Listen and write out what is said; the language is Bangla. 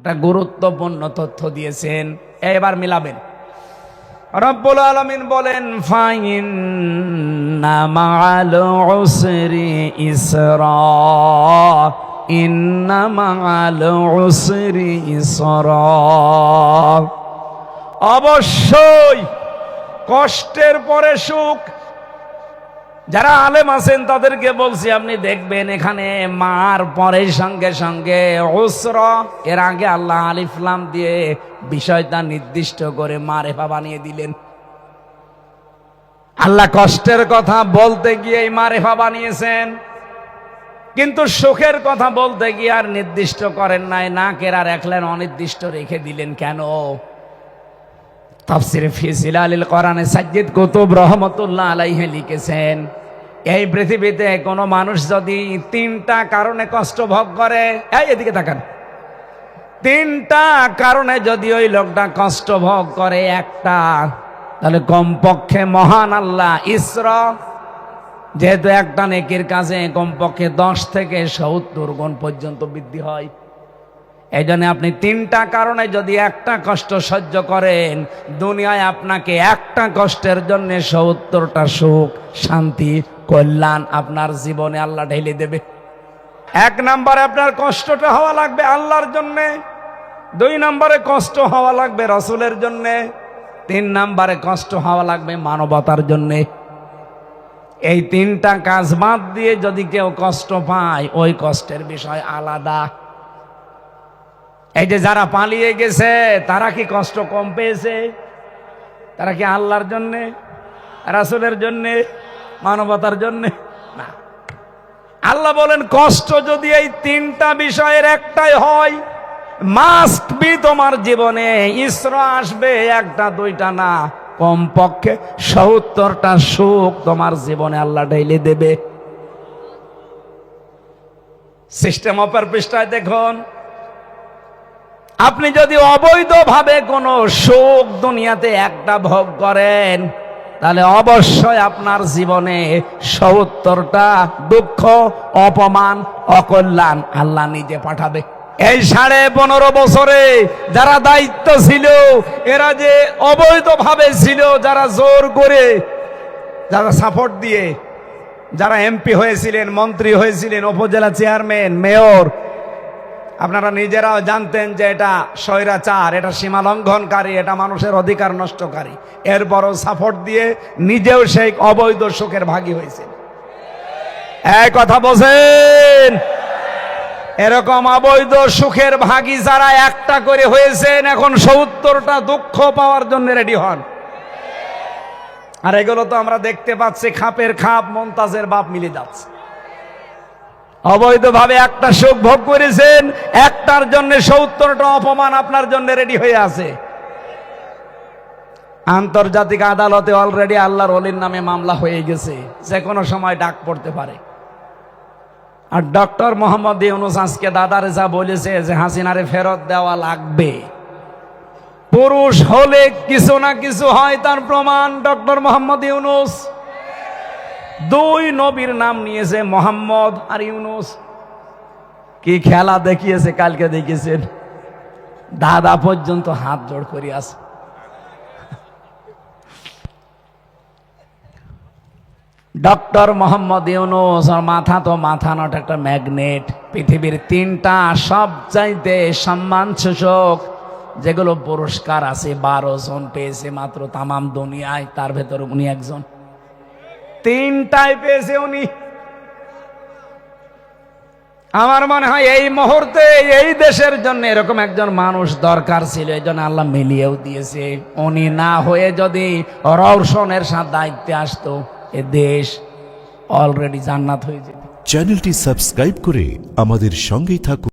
একটা গুরুত্বপূর্ণ তথ্য দিয়েছেন। এবার মিলাবেন। রব্বুল আলমিন বলেন ফাইন অবশ্যই কষ্টের পরে সুখ যারা আলেম আছেন, তাদেরকে বলছি, আপনি দেখবেন এখানে মার পরে সঙ্গে সঙ্গে ওসর এর আগে আল্লাহ আলিফলাম দিয়ে বিষয়টা নির্দিষ্ট করে মারেফা বানিয়ে দিলেন। আল্লাহ কষ্টের কথা বলতে গিয়ে এই মারেফা বানিয়েছেন। কিন্তু সুখের কথা বলতে গিয়ে আর নির্দিষ্ট করেন নাই না কেরার একলেন অনির্দিষ্ট রেখে দিলেন। কেন? তাফসিরে ফিসিল আলিল কোরআনে সাজ্জিদ কুতুব রহমতুল্লাহ আলাইহে লিখেছেন এই পৃথিবীতে কোনো মানুষ যদি তিনটা কারণে কষ্ট ভোগ করে, এই এদিকে তাকান। তিনটা কারণে যদি ওই লোকটা কষ্ট ভোগ করে একটা, তাহলে কমপক্ষে মহান আল্লাহ ইসর, যেহেতু একটা নেকির কাজে কমপক্ষে দশ থেকে সত্তর গুণ পর্যন্ত বৃদ্ধি হয়। এই জন্য আপনি তিনটা কারণে যদি একটা কষ্ট সহ্য করেন, দুনিয়ায় আপনাকে একটা কষ্টের জন্য সত্তরটা সুখ, শান্তি কল্যাণ আপনার জীবনে আল্লাহ ঢেলে দেবে। এক নম্বরে আপনার কষ্টটা হওয়া লাগবে আল্লাহর জন্যে, দুই নম্বরে কষ্ট হওয়া লাগবে রসুলের জন্যে, তিন নম্বরে কষ্ট হওয়া লাগবে মানবতার জন্যে। এই তিনটা কাজ বাদ দিয়ে যদি কেউ কষ্ট পায়, ওই কষ্টের বিষয় আলাদা। এই যে যারা পালিয়ে গেছে, তারা কি কষ্ট কম পেয়েছে? তারা কি আল্লাহর জন্যে? রাসুলের জন্যে? মানবতার জন্যে। না। আল্লাহ বলেন, কষ্ট যদি এই তিনটা বিষয়ের একটাই হয় মাস্ট বি তোমার জীবনে। ইসর আসবে, একটা, দুইটা না। কমপক্ষে সত্তরটা সুখ তোমার জীবনে আল্লাহ ঢেলে দেবে। সিস্টেম অপার পৃষ্ঠায় দেখুন। আপনি যদি অবৈধভাবে কোনো সুখ দুনিয়াতে একটা ভোগ করেন তাহলে অবশ্যই আপনার জীবনে সত্তরটা দুঃখ, অপমান, অকল্যাণ আল্লাহ নিজে পাঠাবে। এই সাড়ে পনেরো বছরে যারা দায়িত্ব ছিল, এরা যে অবৈধভাবে ছিল, যারা জোর করে, যারা সাপোর্ট দিয়ে, যারা এমপি হয়েছিলেন, মন্ত্রী হয়েছিলেন, উপজেলা চেয়ারম্যান মেয়র আপনারা নিজেরাও জানতেন যে এটা স্বৈরাচার, এটা সীমা লঙ্ঘনকারী এটা মানুষের অধিকার নষ্টকারী। এরপরও সাপোর্ট দিয়ে নিজেও সেই অবৈধ সুখের ভাগী হয়েছে এই কথা বোঝেন এরকম অবৈধ সুখের ভাগী যারা একটা করে হয়েছেন, এখন সত্তরটা দুঃখ পাওয়ার জন্য রেডি হন। আর এগুলো তো আমরা দেখতে পাচ্ছি, খাপের খাপ, মমতাজের বাপ মিলে যাচ্ছে। অবৈধভাবে একটা সুখ ভোগ করেছেন, একটার জন্য সত্তরটা অপমান আপনার জন্য রেডি হয়ে আছে। আন্তর্জাতিক আদালতে অলরেডি আল্লাহর অলির নামে মামলা হয়ে গেছে যে কোনো সময় ডাক পড়তে পারে। আর ডক্টর মোহাম্মদ ইউনুস আজকে দাদারে যা বলেছে যে হাসিনারে ফেরত দেওয়া লাগবে। পুরুষ হলে কিছু না কিছু হয় তার প্রমাণ, ডক্টর মোহাম্মদ ইউনুস। দুই নবীর নাম নিয়েছে মোহাম্মদ আর ইউনুস। কি খেলা দেখিয়েছে, কালকে দেখিয়েছেন? দাদা পর্যন্ত হাত জোড় করি আছে ডক্টর মোহাম্মদ ইউনুস, আর মাথা তো মাথা নট, একটা ম্যাগনেট। পৃথিবীর তিনটা সবচাইতে সম্মান সূচক যেগুলো পুরস্কার আছে, বারো জন পেয়েছে মাত্র তামাম দুনিয়ায়, তার ভেতর উনি একজন। তিনটাই পেয়েছে উনি। আমার মনে হয় এই মুহূর্তে, এই দেশের জন্য এরকম একজন মানুষ দরকার ছিল, এই জন্য আল্লাহ মিলিয়েও দিয়েছে। উনি না হয়ে যদি রওশনের সাথে দায়িত্বে আসতো, এ দেশ অলরেডি জান্নাত হয়ে যেত। চ্যানেলটি সাবস্ক্রাইব করে আমাদের সঙ্গেই থাকুন।